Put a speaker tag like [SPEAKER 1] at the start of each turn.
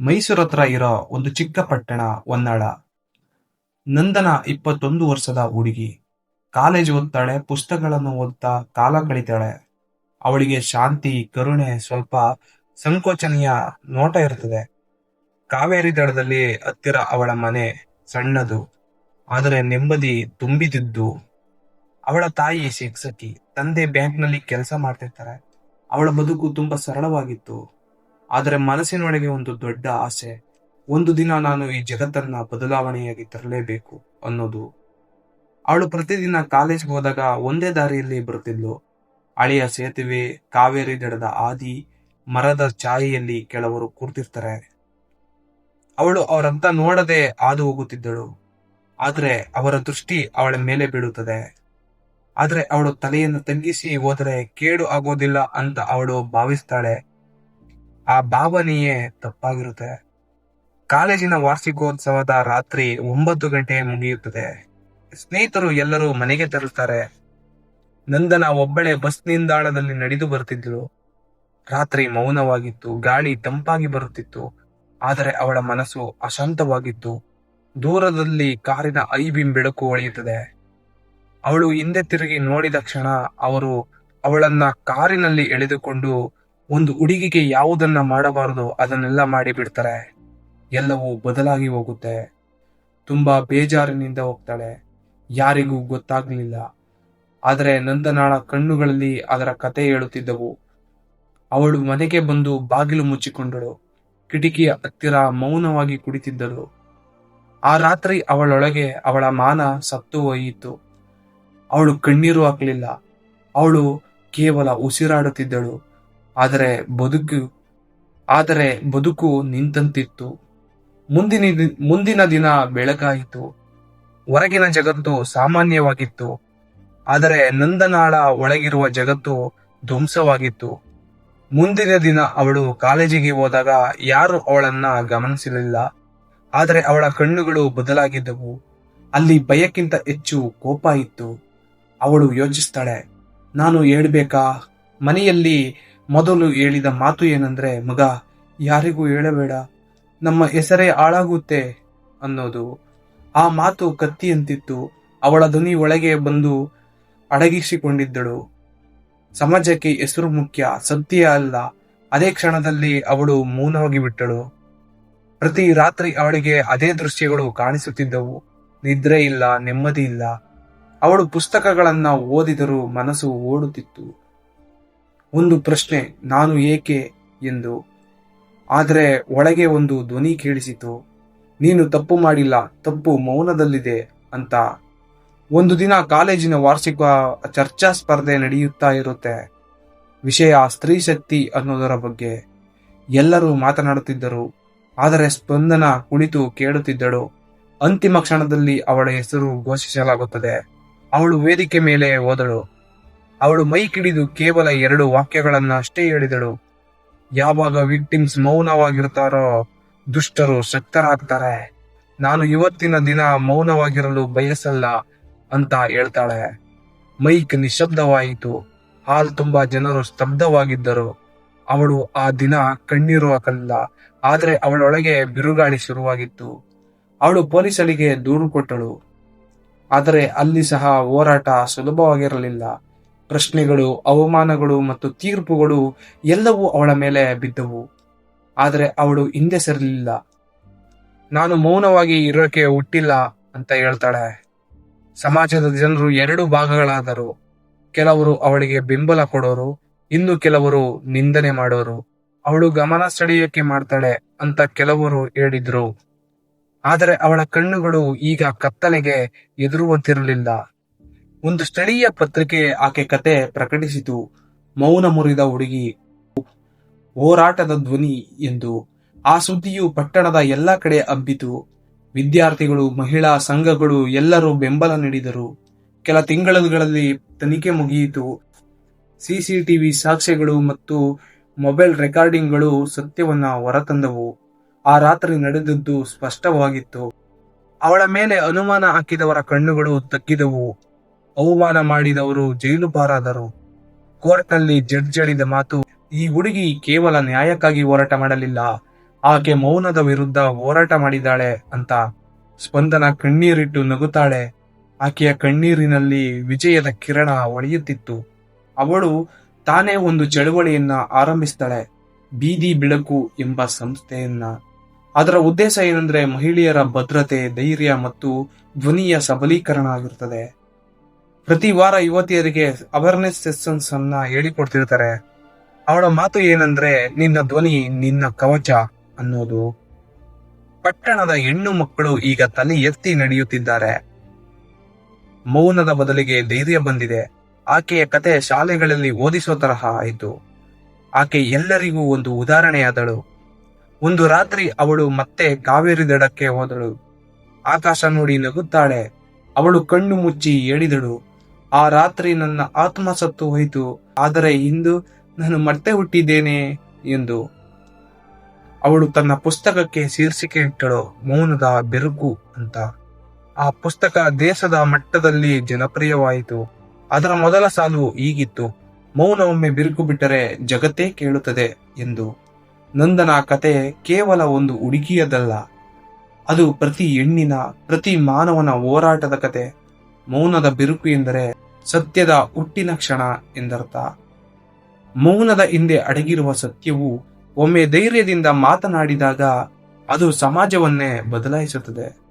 [SPEAKER 1] ಮೈಸೂರ್ ಹತ್ರ ಇರೋ ಒಂದು ಚಿಕ್ಕ ಪಟ್ಟಣ, ಹೊನ್ನಾಳ. ನಂದನ ಇಪ್ಪತ್ತೊಂದು ವರ್ಷದ ಹುಡುಗಿ. ಕಾಲೇಜ್ ಓದ್ತಾಳೆ, ಪುಸ್ತಕಗಳನ್ನು ಓದ್ತಾ ಕಾಲ ಕಳಿತಾಳೆ. ಅವಳಿಗೆ ಶಾಂತಿ, ಕರುಣೆ ಸ್ವಲ್ಪ ಸಂಕೋಚನೀಯ ನೋಟ ಇರ್ತದೆ. ಕಾವೇರಿ ದಡದಲ್ಲಿ ಹತ್ತಿರ ಅವಳ ಮನೆ ಸಣ್ಣದು. ಆದರೆ ನೆಮ್ಮದಿ ತುಂಬಿದಿದ್ದು ಅವಳ ತಾಯಿ ಶಿಕ್ಷಕಿ, ತಂದೆ ಬ್ಯಾಂಕ್ನಲ್ಲಿ ಕೆಲಸ ಮಾಡ್ತಿರ್ತಾರೆ. ಅವಳ ಬದುಕು ತುಂಬಾ ಸರಳವಾಗಿತ್ತು. ಆದರೆ ಮನಸ್ಸಿನೊಳಗೆ ಒಂದು ದೊಡ್ಡ ಆಸೆ, ಒಂದು ದಿನ ನಾನು ಈ ಜಗತ್ತನ್ನ ಬದಲಾವಣೆಯಾಗಿ ತರಲೇಬೇಕು ಅನ್ನೋದು. ಅವಳು ಪ್ರತಿದಿನ ಕಾಲೇಜ್ಗೆ ಹೋದಾಗ ಒಂದೇ ದಾರಿಯಲ್ಲಿ ಬರುತ್ತಿದ್ಲು. ಹಳೆಯ ಸೇತುವೆ, ಕಾವೇರಿ ದಡದ ಆದಿ, ಮರದ ಛಾಯೆಯಲ್ಲಿ ಕೆಲವರು ಕೂರ್ತಿರ್ತಾರೆ. ಅವಳು ಅವರಂತ ನೋಡದೆ ಹಾದು ಹೋಗುತ್ತಿದ್ದಳು. ಆದರೆ ಅವರ ದೃಷ್ಟಿ ಅವಳ ಮೇಲೆ ಬೀಳುತ್ತದೆ. ಆದರೆ ಅವಳು ತಲೆಯನ್ನು ತಗ್ಗಿಸಿ ಹೋದರೆ ಕೇಡು ಆಗೋದಿಲ್ಲ ಅಂತ ಅವಳು ಭಾವಿಸ್ತಾಳೆ. ಆ ಭಾವನೆಯೇ ತಪ್ಪಾಗಿರುತ್ತೆ. ಕಾಲೇಜಿನ ವಾರ್ಷಿಕೋತ್ಸವದ ರಾತ್ರಿ ಒಂಬತ್ತು ಗಂಟೆ ಮುಗಿಯುತ್ತದೆ. ಸ್ನೇಹಿತರು ಎಲ್ಲರೂ ಮನೆಗೆ ತೆರಳುತ್ತಾರೆ. ನಂದನ ಒಬ್ಬಳೆ ಬಸ್ ನಿಲ್ದಾಣದಲ್ಲಿ ನಡೆದು ಬರುತ್ತಿದ್ದಳು ರಾತ್ರಿ ಮೌನವಾಗಿತ್ತು, ಗಾಳಿ ತಂಪಾಗಿ ಬರುತ್ತಿತ್ತು. ಆದರೆ ಅವಳ ಮನಸ್ಸು ಅಶಾಂತವಾಗಿತ್ತು. ದೂರದಲ್ಲಿ ಕಾರಿನ ಐಬಿಂ ಬೆಳಕು ಹೊಳೆಯುತ್ತದೆ ಅವಳು ಹಿಂದೆ ತಿರುಗಿ ನೋಡಿದ ಕ್ಷಣ ಅವರು ಅವಳನ್ನ ಕಾರಿನಲ್ಲಿ ಎಳೆದುಕೊಂಡು ಒಂದು ಹುಡುಗಿಗೆ ಯಾವುದನ್ನ ಮಾಡಬಾರದು ಅದನ್ನೆಲ್ಲ ಮಾಡಿ ಬಿಡ್ತಾರೆ ಎಲ್ಲವೂ ಬದಲಾಗಿ ಹೋಗುತ್ತೆ. ತುಂಬಾ ಬೇಜಾರಿನಿಂದ ಹೋಗ್ತಾಳೆ. ಯಾರಿಗೂ ಗೊತ್ತಾಗ್ಲಿಲ್ಲ. ಆದರೆ ನಂದನಾಳ ಕಣ್ಣುಗಳಲ್ಲಿ ಅದರ ಕತೆ ಹೇಳುತ್ತಿದ್ದವು. ಅವಳು ಮನೆಗೆ ಬಂದು ಬಾಗಿಲು ಮುಚ್ಚಿಕೊಂಡಳು. ಕಿಟಕಿಯ ಹತ್ತಿರ ಮೌನವಾಗಿ ಕುಳಿತಿದ್ದಳು. ಆ ರಾತ್ರಿ ಅವಳೊಳಗೆ ಅವಳ ಮಾನ ಸತ್ತು ಹೋಯಿತು. ಅವಳು ಕಣ್ಣೀರು ಹಾಕಲಿಲ್ಲ. ಅವಳು ಕೇವಲ ಉಸಿರಾಡುತ್ತಿದ್ದಳು. ಆದರೆ ಬದುಕು ಆದರೆ ಬದುಕು ನಿಂತಂತಿತ್ತು. ಮುಂದಿನ ಮುಂದಿನ ದಿನ ಬೆಳಗಾಯಿತು. ಹೊರಗಿನ ಜಗತ್ತು ಸಾಮಾನ್ಯವಾಗಿತ್ತು. ಆದರೆ ನಂದನಾಳ ಒಳಗಿರುವ ಜಗತ್ತು ಧ್ವಂಸವಾಗಿತ್ತು. ಮುಂದಿನ ದಿನ ಅವಳು ಕಾಲೇಜಿಗೆ ಹೋದಾಗ ಯಾರು ಅವಳನ್ನ ಗಮನಿಸಲಿಲ್ಲ. ಆದರೆ ಅವಳ ಕಣ್ಣುಗಳು ಬದಲಾಗಿದ್ದವು. ಅಲ್ಲಿ ಭಯಕ್ಕಿಂತ ಹೆಚ್ಚು ಕೋಪ ಇತ್ತು. ಅವಳು ಯೋಚಿಸ್ತಾಳೆ, ನಾನು ಹೇಳ್ಬೇಕಾ? ಮನೆಯಲ್ಲಿ ಮೊದಲು ಹೇಳಿದ ಮಾತು ಏನಂದ್ರೆ, ಮಗ, ಯಾರಿಗೂ ಹೇಳಬೇಡ, ನಮ್ಮ ಹೆಸರೇ ಹಾಳಾಗುತ್ತೆ ಅನ್ನೋದು. ಆ ಮಾತು ಕತ್ತಿಯಂತಿತ್ತು. ಅವಳ ಧ್ವನಿ ಒಳಗೆ ಬಂದು ಅಡಗಿಸಿಕೊಂಡಿದ್ದಳು. ಸಮಾಜಕ್ಕೆ ಹೆಸರು ಮುಖ್ಯ, ಸತ್ಯ ಅಲ್ಲ. ಅದೇ ಕ್ಷಣದಲ್ಲಿ ಅವಳು ಮೌನವಾಗಿ ಬಿಟ್ಟಳು. ಪ್ರತಿ ರಾತ್ರಿ ಅವಳಿಗೆ ಅದೇ ದೃಶ್ಯಗಳು ಕಾಣಿಸುತ್ತಿದ್ದವು. ನಿದ್ರೆ ಇಲ್ಲ, ನೆಮ್ಮದಿ ಇಲ್ಲ. ಅವಳು ಪುಸ್ತಕಗಳನ್ನ ಓದಿದರೂ ಮನಸ್ಸು ಓಡುತ್ತಿತ್ತು. ಒಂದು ಪ್ರಶ್ನೆ, ನಾನು ಏಕೆ ಎಂದು. ಆದರೆ ಒಳಗೆ ಒಂದು ಧ್ವನಿ ಕೇಳಿಸಿತು, ನೀನು ತಪ್ಪು ಮಾಡಿಲ್ಲ, ತಪ್ಪು ಮೌನದಲ್ಲಿದೆ ಅಂತ. ಒಂದು ದಿನ ಕಾಲೇಜಿನ ವಾರ್ಷಿಕ ಚರ್ಚಾ ಸ್ಪರ್ಧೆ ನಡೆಯುತ್ತಾ ಇರುತ್ತೆ. ವಿಷಯ ಸ್ತ್ರೀ ಶಕ್ತಿ ಅನ್ನೋದರ ಬಗ್ಗೆ. ಎಲ್ಲರೂ ಮಾತನಾಡುತ್ತಿದ್ದರು, ಆದರೆ ಸ್ಪಂದನ ಕುಳಿತು ಕೇಳುತ್ತಿದ್ದಳು. ಅಂತಿಮ ಕ್ಷಣದಲ್ಲಿ ಅವಳ ಹೆಸರು ಘೋಷಿಸಲಾಗುತ್ತದೆ. ಅವಳು ವೇದಿಕೆ ಮೇಲೆ ಹೋದಳು. ಅವಳು ಮೈ ಕಿಡಿದು ಕೇವಲ ಎರಡು ವಾಕ್ಯಗಳನ್ನ ಅಷ್ಟೇ ಹೇಳಿದಳು. ಯಾವಾಗ ವಿಕ್ಟಿಮ್ಸ್ ಮೌನವಾಗಿರ್ತಾರೋ ದುಷ್ಟರು ಶಕ್ತರಾಗ್ತಾರೆ ನಾನು ಇವತ್ತಿನ ದಿನ ಮೌನವಾಗಿರಲು ಬಯಸಲ್ಲ ಅಂತ ಹೇಳ್ತಾಳೆ. ಮೈಕ್ ನಿಶಬ್ದವಾಯಿತು. ಹಾಲ್ ತುಂಬಾ ಜನರು ಸ್ತಬ್ಧವಾಗಿದ್ದರು. ಅವಳು ಆ ದಿನ ಕಣ್ಣೀರು ಹಾಕಲಿಲ್ಲ. ಆದರೆ ಅವಳೊಳಗೆ ಬಿರುಗಾಳಿ ಶುರುವಾಗಿತ್ತು. ಅವಳು ಪೊಲೀಸರಿಗೆ ದೂರು ಕೊಟ್ಟಳು. ಆದರೆ ಅಲ್ಲಿ ಸಹ ಹೋರಾಟ ಸುಲಭವಾಗಿರಲಿಲ್ಲ. ಪ್ರಶ್ನೆಗಳು, ಅವಮಾನಗಳು ಮತ್ತು ತೀರ್ಪುಗಳು ಎಲ್ಲವೂ ಅವಳ ಮೇಲೆ ಬಿದ್ದವು. ಆದರೆ ಅವಳು ಹಿಂದೆ ಸರಲಿಲ್ಲ. ನಾನು ಮೌನವಾಗಿ ಇರೋಕೆ ಹುಟ್ಟಿಲ್ಲ ಅಂತ ಹೇಳ್ತಾಳೆ. ಸಮಾಜದ ಜನರು ಎರಡು ಭಾಗಗಳಾದರು. ಕೆಲವರು ಅವಳಿಗೆ ಬೆಂಬಲ ಕೊಡೋರು, ಇನ್ನು ಕೆಲವರು ನಿಂದನೆ ಮಾಡೋರು. ಅವಳು ಗಮನ ಸೆಳೆಯೋಕೆ ಮಾಡ್ತಾಳೆ ಅಂತ ಕೆಲವರು ಹೇಳಿದ್ರು. ಆದರೆ ಅವಳ ಕಣ್ಣುಗಳು ಈಗ ಕತ್ತಲೆಗೆ ಎದುರುವಂತಿರಲಿಲ್ಲ. ಒಂದು ಸ್ಥಳೀಯ ಪತ್ರಿಕೆ ಆಕೆ ಕತೆ ಪ್ರಕಟಿಸಿತು. ಮೌನ ಮುರಿದ ಹುಡುಗಿ ಹೋರಾಟದ ಧ್ವನಿ ಎಂದು ಆ ಸುದ್ದಿಯು ಪಟ್ಟಣದ ಎಲ್ಲ ಕಡೆ ಹಬ್ಬಿತು. ವಿದ್ಯಾರ್ಥಿಗಳು, ಮಹಿಳಾ ಸಂಘಗಳು ಎಲ್ಲರೂ ಬೆಂಬಲ ನೀಡಿದರು. ಕೆಲ ತಿಂಗಳುಗಳಲ್ಲಿ ತನಿಖೆ ಮುಗಿಯಿತು. ಸಿಸಿಟಿವಿ ಸಾಕ್ಷ್ಯಗಳು ಮತ್ತು ಮೊಬೈಲ್ ರೆಕಾರ್ಡಿಂಗ್ಗಳು ಸತ್ಯವನ್ನ ಹೊರತಂದವು. ಆ ರಾತ್ರಿ ನಡೆದದ್ದು ಸ್ಪಷ್ಟವಾಗಿತ್ತು. ಅವಳ ಮೇಲೆ ಅನುಮಾನ ಹಾಕಿದವರ ಕಣ್ಣುಗಳು ತಗ್ಗಿದವು. ಅವಮಾನ ಮಾಡಿದವರು ಜೈಲು ಪಾರಾದರು ಕೋರ್ಟ್ನಲ್ಲಿ ಜಡ್ಜ್ ಮಾತು ಈ ಹುಡುಗಿ ಕೇವಲ ನ್ಯಾಯಕ್ಕಾಗಿ ಹೋರಾಟ ಮಾಡಲಿಲ್ಲ. ಆಕೆ ಮೌನದ ವಿರುದ್ಧ ಹೋರಾಟ ಮಾಡಿದ್ದಾಳೆ ಅಂತ ಸ್ಪಂದನ ಕಣ್ಣೀರಿಟ್ಟು ನಗುತ್ತಾಳೆ. ಆಕೆಯ ಕಣ್ಣೀರಿನಲ್ಲಿ ವಿಜಯದ ಕಿರಣ ಹೊಳೆಯುತ್ತಿತ್ತು ಅವಳು ತಾನೇ ಒಂದು ಚಳುವಳಿಯನ್ನ ಆರಂಭಿಸ್ತಾಳೆ ಬೀದಿ ಬೆಳಕು ಎಂಬ ಸಂಸ್ಥೆಯನ್ನ. ಅದರ ಉದ್ದೇಶ ಏನಂದ್ರೆ ಮಹಿಳೆಯರ ಭದ್ರತೆ, ಧೈರ್ಯ ಮತ್ತು ಧ್ವನಿಯ ಸಬಲೀಕರಣ ಆಗಿರುತ್ತದೆ ಪ್ರತಿ ವಾರ ಯುವತಿಯರಿಗೆ ಅವೇರ್ನೆಸ್ ಸೆಷನ್ಸ್ ಅನ್ನ ಹೇಳಿಕೊಡ್ತಿರ್ತಾರೆ. ಅವಳ ಮಾತು ಏನಂದ್ರೆ, ನಿನ್ನ ಧ್ವನಿ, ನಿನ್ನ ಕವಚ ಅನ್ನೋದು. ಪಟ್ಟಣದ ಹೆಣ್ಣು ಮಕ್ಕಳು ಈಗ ತಲೆ ಎತ್ತಿ ನಡೆಯುತ್ತಿದ್ದಾರೆ. ಮೌನದ ಬದಲಿಗೆ ಧೈರ್ಯ ಬಂದಿದೆ. ಆಕೆಯ ಕತೆ ಶಾಲೆಗಳಲ್ಲಿ ಓದಿಸೋ ತರಹ ಆಯಿತು. ಆಕೆ ಎಲ್ಲರಿಗೂ ಒಂದು ಉದಾಹರಣೆಯಾದಳು. ಒಂದು ರಾತ್ರಿ ಅವಳು ಮತ್ತೆ ಕಾವೇರಿ ದಡಕ್ಕೆ ಹೋದಳು. ಆಕಾಶ ನೋಡಿ ನಗುತ್ತಾಳೆ. ಅವಳು ಕಣ್ಣು ಮುಚ್ಚಿ ಹೇಳಿದಳು ಆ ರಾತ್ರಿ ನನ್ನ ಆತ್ಮ ಸತ್ತು ಹೋಯಿತು. ಆದರೆ ಇಂದು ನಾನು ಮತ್ತೆ ಹುಟ್ಟಿದ್ದೇನೆ ಎಂದು ಅವಳು ತನ್ನ ಪುಸ್ತಕಕ್ಕೆ ಶೀರ್ಷಿಕೆ ಇಟ್ಟಳು. ಮೌನದ ಬೆರುಗು ಅಂತ. ಆ ಪುಸ್ತಕ ದೇಶದ ಮಟ್ಟದಲ್ಲಿ ಜನಪ್ರಿಯವಾಯಿತು. ಅದರ ಮೊದಲ ಸಾಲು ಹೀಗಿತ್ತು. ಒಮ್ಮೆ ಬಿರುಕು ಬಿಟ್ಟರೆ ಜಗತ್ತೇ ಕೇಳುತ್ತದೆ ಎಂದು. ನಂದನ ಕತೆ ಕೇವಲ ಒಂದು ಹುಡುಗಿಯದಲ್ಲ. ಅದು ಪ್ರತಿ ಹೆಣ್ಣಿನ, ಪ್ರತಿ ಮಾನವನ ಹೋರಾಟದ ಕತೆ. ಮೌನದ ಬಿರುಕು ಎಂದರೆ ಸತ್ಯದ ಹುಟ್ಟಿನ ಕ್ಷಣ ಎಂದರ್ಥ. ಮೌನದ ಹಿಂದೆ ಅಡಗಿರುವ ಸತ್ಯವು ಒಮ್ಮೆ ಧೈರ್ಯದಿಂದ ಮಾತನಾಡಿದಾಗ ಅದು ಸಮಾಜವನ್ನೇ ಬದಲಾಯಿಸುತ್ತದೆ.